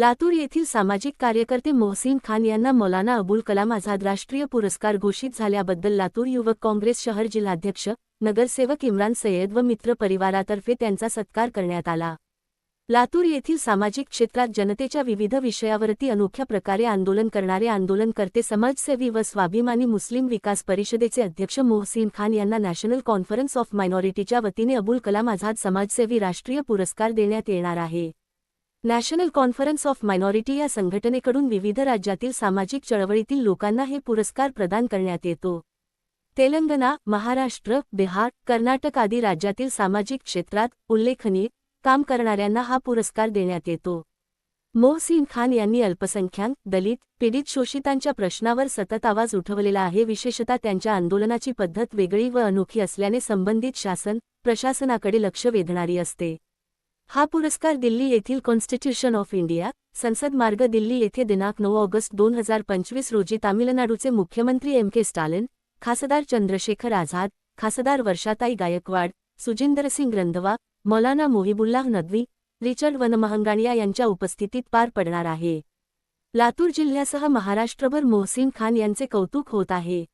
लातूर येथील सामाजिक कार्यकर्ते मोहसिन खान यांना मौलाना अबुल कलाम आझाद राष्ट्रीय पुरस्कार घोषित झाल्याबद्दल लातूर युवक काँग्रेस शहर जिल्हाध्यक्ष नगरसेवक इम्रान सय्यद व मित्र परिवारातर्फे त्यांचा सत्कार करण्यात आला. लातूर येथील सामाजिक क्षेत्रात जनतेच्या विविध विषयावरती अनोख्या प्रकारे आंदोलन करणारे आंदोलनकर्ते समाजसेवी व स्वाभिमानी मुस्लिम विकास परिषदेचे अध्यक्ष मोहसिन खान यांना नॅशनल कॉन्फरन्स ऑफ मायनॉरिटीच्या वतीने अबुल कलाम आझाद समाजसेवी राष्ट्रीय पुरस्कार देण्यात येणार आहे. नॅशनल कॉन्फरन्स ऑफ मायनॉरिटी या संघटनेकडून विविध राज्यातील सामाजिक चळवळीतील लोकांना हे पुरस्कार प्रदान करण्यात येतो. तेलंगणा महाराष्ट्र बिहार कर्नाटक आदी राज्यातील सामाजिक क्षेत्रात उल्लेखनीय काम करणाऱ्यांना हा पुरस्कार देण्यात येतो. मोहसिन खान यांनी अल्पसंख्याक दलित पीडित शोषितांच्या प्रश्नावर सतत आवाज उठवलेला आहे. विशेषतः त्यांच्या आंदोलनाची पद्धत वेगळी व अनोखी असल्याने संबंधित शासन प्रशासनाकडे लक्ष वेधणारी असते. हा पुरस्कार दिल्ली येथील कॉन्स्टिट्यूशन ऑफ इंडिया संसद मार्ग दिल्ली येथे दिनांक नऊ ऑगस्ट दोन हजार पंचवीस रोजी तामिळनाडूचे मुख्यमंत्री एम के स्टालिन खासदार चंद्रशेखर आझाद खासदार वर्षाताई गायकवाड सुजिंदरसिंग रंधवा मौलाना मोहिबुल्लाह नदवी रिचर्ड वनमहंगाणिया यांच्या उपस्थितीत पार पडणार आहे. लातूर जिल्ह्यासह महाराष्ट्रभर मोहसिन खान यांचे कौतुक होत आहे.